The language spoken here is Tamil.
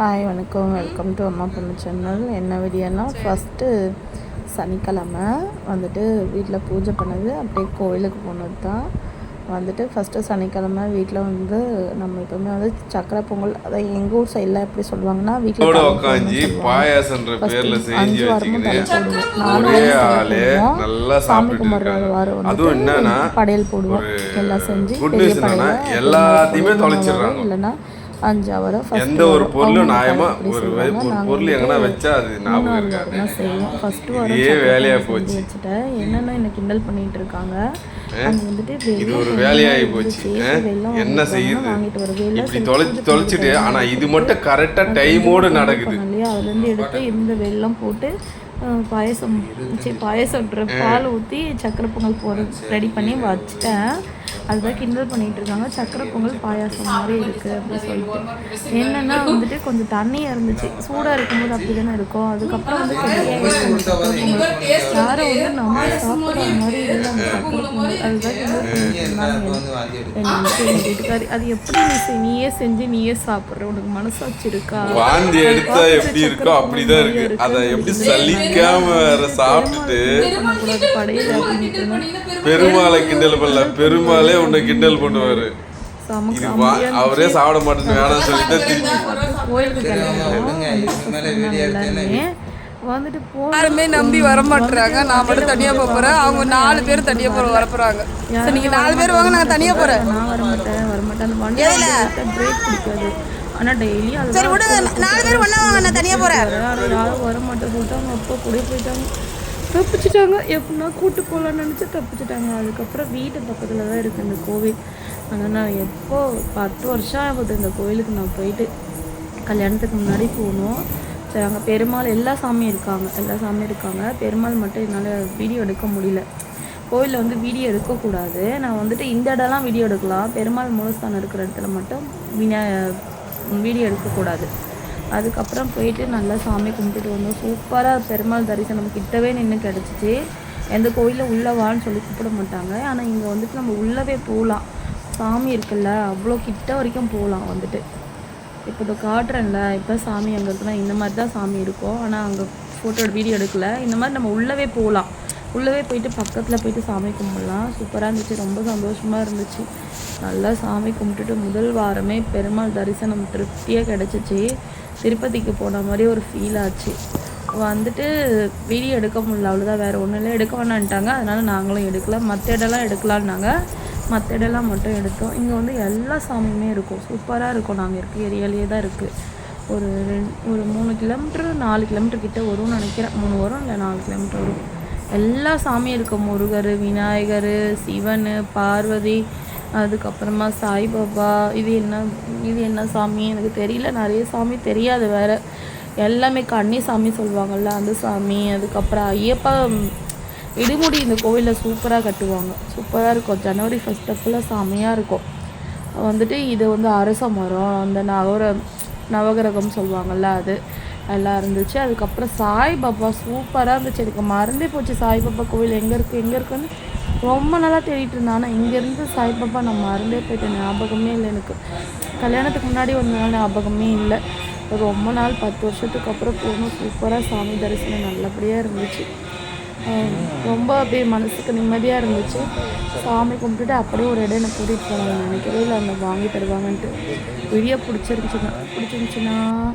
ஹாய் வணக்கம். வெல்கம் டு அம்மா பொண்ணு சேனல் என்ன வீடியோனா ஃபஸ்ட்டு சனிக்கிழமை வந்துட்டு வீட்டில் பூஜை பண்ணது அப்படியே கோயிலுக்கு போனது தான் வந்துட்டு ஃபஸ்ட்டு சனிக்கிழமை வீட்டில் வந்து நம்ம எப்பவுமே வந்து சக்கரை பொங்கல் அதான் எங்கள் ஊர் சைடில் எப்படி சொல்லுவாங்கன்னா வீட்டில் உக்காஞ்சி பாயாசன்ற பேர்ல செஞ்சு. நல்லா சாமி கும்பிட்ற வாரம் அதுவும் என்னன்னா படையல் போடுவோம். எல்லாம் செஞ்சு பெரிய படையல். எல்லாத்தையுமே தொலைச்சிடுறாங்க. இல்லைன்னா அஞ்சு first எந்த ஒரு பொருளும் நியாயமா ஒரு பொருள் எங்கன்னா வச்சா அது ஞாபகம் இருக்காது செய்வோம் ஃபர்ஸ்ட் வாரம் இதே வேலையா போச்சு. வச்சுட்டேன் என்னென்ன என்ன கிண்டல் பண்ணிட்டு இருக்காங்க அங்க வந்துட்டு இது வெள்ளம் ஒரு வேலையாகி. போச்சு? வெள்ளம் என்ன செய்யுது வாங்க, வாங்கிட்டு வருது. வெள்ளம் இப்படி தொலைச்சு தொலைச்சிட்டு ஆனா இது மட்டும் கரெக்டா டைமோடு நடக்குது இல்லையா அதுலேருந்து எடுத்து இந்த வெல்லம் போட்டு பாயசம் சரி பாயசம்ன்ற பால் ஊற்றி சக்கரை பொங்கல் போட ரெடி பண்ணி வச்சுட்டேன் அதுதான் கிண்டல் பண்ணிட்டு இருக்காங்க சக்கரை பொங்கல் பாயாசம் மாதிரி இருக்குது அப்படின்னு சொல்லிட்டு என்னன்னா வந்துட்டு கொஞ்சம் தண்ணியாக இருந்துச்சு சூடாக இருக்கும்போது அப்படி தானே இருக்கும் அதுக்கப்புறம் வந்து பொங்கல் யாரும் வந்து நம்ம சாப்பிட்ற மாதிரி இல்லை வீட்டுக்காரி அது எப்படி நீ செய்- நீயே செஞ்சு நீயே சாப்பிட்ற. உனக்கு மனசாட்சி இருக்கா? வாந்தி எடுத்தா எப்படி இருக்கோ அப்படிதான் இருக்கு. அத எப்படி சலிக்காம வேற சாப்பிட்டுட்டு. பெருமாளை கிண்டல் பண்ணல. பெருமாளே உன்னை கிண்டல் பண்ணுவாரு. அவரே சாப்பிட மாட்டேன்னு வேணாம்னு சொல்லிட்டு கோயிலுக்கு வந்துட்டு போ யாருமே நம்பி வர மாட்டுறாங்க நான் மட்டும் தனியா போக போறேன். அவங்க நாலு பேர் தனியா போற வர போறாங்க சரி நீங்க நாலு பேர் வாங்க நாங்க தனியா போறேன். நான் வரமாட்டேன் வரமாட்டேன் அந்த வண்டி பிரேக் பிடிக்காது. ஆனா டெய்லி அது சரி விடுங்க. நாலு பேர் ஒண்ணா வாங்க நான் தனியா போறேன். யாரும் யாரும் வர மாட்டேன். சொல்லிட்டு அவங்க அப்பா கூட போயிட்டாங்க. தப்பிச்சிட்டாங்க. எப்படின்னா கூட்டு போகலான்னு நினச்சி தப்பிச்சிட்டாங்க. அதுக்கப்புறம் வீட்டு பக்கத்தில் தான் இருக்குது இந்த கோவில். ஆனால் நான் எப்போ பத்து வருஷம் ஆகுது இந்த கோவிலுக்கு நான் போயிட்டு. கல்யாணத்துக்கு முன்னாடி போகணும் சரி அங்கே பெருமாள் எல்லா சாமியும் இருக்காங்க. எல்லா சாமியும் இருக்காங்க. பெருமாள் மட்டும் என்னால் வீடியோ எடுக்க முடியல. கோவிலில் வந்து வீடியோ எடுக்கக்கூடாது. நான் வந்துட்டு இந்த இடம்லாம் வீடியோ எடுக்கலாம். பெருமாள் மூலஸ்தானம் இருக்கிற இடத்துல மட்டும் வினா வீடியோ எடுக்கக்கூடாது. அதுக்கப்புறம் போயிட்டு நல்லா சாமி கும்பிட்டுட்டு வந்தோம். சூப்பராக பெருமாள் தரிசனம் கிட்டவே நின்று கிடச்சிச்சு. எந்த கோயிலில் உள்ளே வான்னு சொல்லி கூப்பிட மாட்டாங்க. ஆனால் இங்கே வந்துட்டு நம்ம உள்ளவே போகலாம். சாமி இருக்குல்ல அவ்வளோ கிட்ட வரைக்கும் போகலாம் வந்துட்டு. இப்போ இதை காட்டுறேன்ல இப்போ சாமி அங்கே இருக்குன்னா இந்த மாதிரி தான் சாமி இருக்கும். ஆனால் அங்கே ஃபோட்டோ வீடியோ எடுக்கல. இந்த மாதிரி நம்ம உள்ளவே போகலாம். உள்ளவே போயிட்டு பக்கத்தில் போயிட்டு சாமி கும்பிடலாம். சூப்பராக இருந்துச்சு. ரொம்ப சந்தோஷமாக இருந்துச்சு. நல்லா சாமி கும்பிட்டுட்டு முதல் வாரமே பெருமாள் தரிசனம் திருப்தியாக கிடச்சிச்சு. திருப்பதிக்கு போன மாதிரி ஒரு ஃபீல் ஆச்சு. வந்துட்டு வீடியோ எடுக்க முடியல. அவ்வளோதான் வேறு ஒன்றும் இல்லை எடுக்க வேணான்ட்டாங்க அதனால் நாங்களும் எடுக்கல. மற்ற இடம்லாம் எடுக்கலான்னாங்க மற்ற இடம்லாம் மட்டும் எடுத்தோம். இங்கே வந்து எல்லா சாமியுமே இருக்கும். சூப்பராக இருக்கும். நாங்கள் இருக்க ஏரியாலேயே தான் இருக்குது ஒரு ரெண்டு ஒரு மூணு கிலோமீட்டர் நாலு கிலோமீட்டர் கிட்டே வரும்னு நினைக்கிறேன். மூணு வரும் இல்லை நாலு கிலோமீட்டர் வரும். எல்லா சாமியும் இருக்கும். முருகர் விநாயகர் சிவன் பார்வதி அதுக்கப்புறமா சாய்பாபா. இது என்ன இது என்ன சாமி? எனக்கு தெரியல. நிறைய சாமி தெரியாது வேறு. எல்லாமே கன்னி சாமி சொல்லுவாங்கள்ல அந்த சாமி. அதுக்கப்புறம் ஐயப்பா இடிமுடி இந்த கோவிலில் சூப்பராக கட்டுவாங்க. சூப்பராக இருக்கும். ஜனவரி ஃபஸ்ட் அப்பெல்லாம் செமையாக இருக்கும். வந்துட்டு இது வந்து அரச மரம் அந்த நவர நவகிரகம் சொல்லுவாங்கள்ல அது எல்லாம் இருந்துச்சு. அதுக்கப்புறம் சாய்பாபா சூப்பராக இருந்துச்சு. எனக்கு மறந்தே போச்சு சாய்பாபா கோவில் எங்கே இருக்குது எங்கே இருக்குன்னு. ரொம்ப நாளாக தேடிட்டு இருந்தேன். ஆனால் இங்கேருந்து சாய்பாபா நான் மறந்தே போயிட்டேன். ஞாபகமே இல்லை எனக்கு. கல்யாணத்துக்கு முன்னாடி ஒரு நாள் ஞாபகமே இல்லை. ரொம்ப நாள் பத்து வருஷத்துக்கு அப்புறம் போகணும் சூப்பராக சாமி தரிசனம் நல்லபடியாக இருந்துச்சு. ரொம்ப அப்படியே மனசுக்கு நிம்மதியாக இருந்துச்சு. சாமி கும்பிட்டுட்டு அப்படியே ஒரு இடம் எனக்கு கூட்டிகிட்டு போனாங்க. நினைக்கவே இல்லை அவங்க வாங்கி தருவாங்கன்ட்டு. வெளியே பிடிச்சிருந்துச்சுன்னா பிடிச்சிருந்துச்சுன்னா